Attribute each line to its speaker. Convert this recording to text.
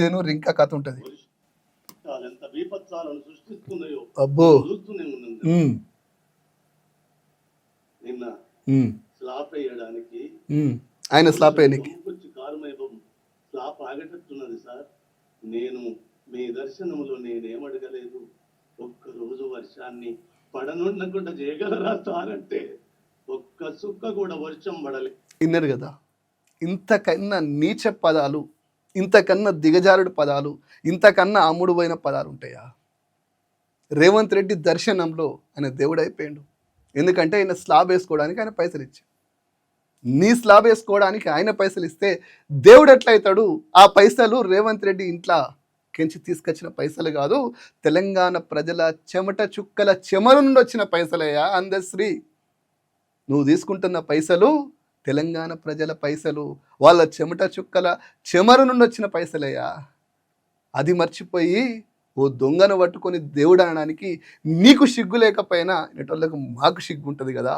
Speaker 1: నేను ఇంకా కథ ఉంటుంది. అబ్బో. ఆయన స్లాప్
Speaker 2: కారుమైభవం స్లాప్ ఆగేటట్టున్నది సార్. నేను మీ దర్శనములో నేనేమడగలేదు ఒక్క రోజు వర్షాన్ని పడనుండకుండా చేయగలరా సార్ అంటే ఒక్క సుక్క కూడా వర్షం పడలే.
Speaker 1: విన్నారు కదా. ఇంతకన్నా నీచ పదాలు ఇంతకన్నా దిగజారుడు పదాలు ఇంతకన్నా అమ్ముడుపోయిన పదాలు ఉంటాయా? రేవంత్ రెడ్డి దర్శనంలో ఆయన దేవుడు అయిపోయాడు ఎందుకంటే ఆయన స్లాబ్ వేసుకోవడానికి ఆయన పైసలు ఇచ్చాడు. నీ స్లాబ్ వేసుకోవడానికి ఆయన పైసలు ఇస్తే దేవుడు ఎట్లయితాడు? ఆ పైసలు రేవంత్ రెడ్డి ఇంట్లో కెంచి తీసుకొచ్చిన పైసలు కాదు తెలంగాణ ప్రజల చెమట చుక్కల చెమరు నుండి వచ్చిన పైసలయ్యా అందశ్రీ నువ్వు తీసుకుంటున్న పైసలు తెలంగాణ ప్రజల పైసలు వాళ్ళ చెమట చుక్కల చెమరు నుండి వచ్చిన పైసలయ్యా. అది మర్చిపోయి ఓ దొంగను పట్టుకొని దేవుడు అనడానికి నీకు సిగ్గు లేకపోయినా ఇటోళ్ళకు మాకు సిగ్గు ఉంటుంది కదా.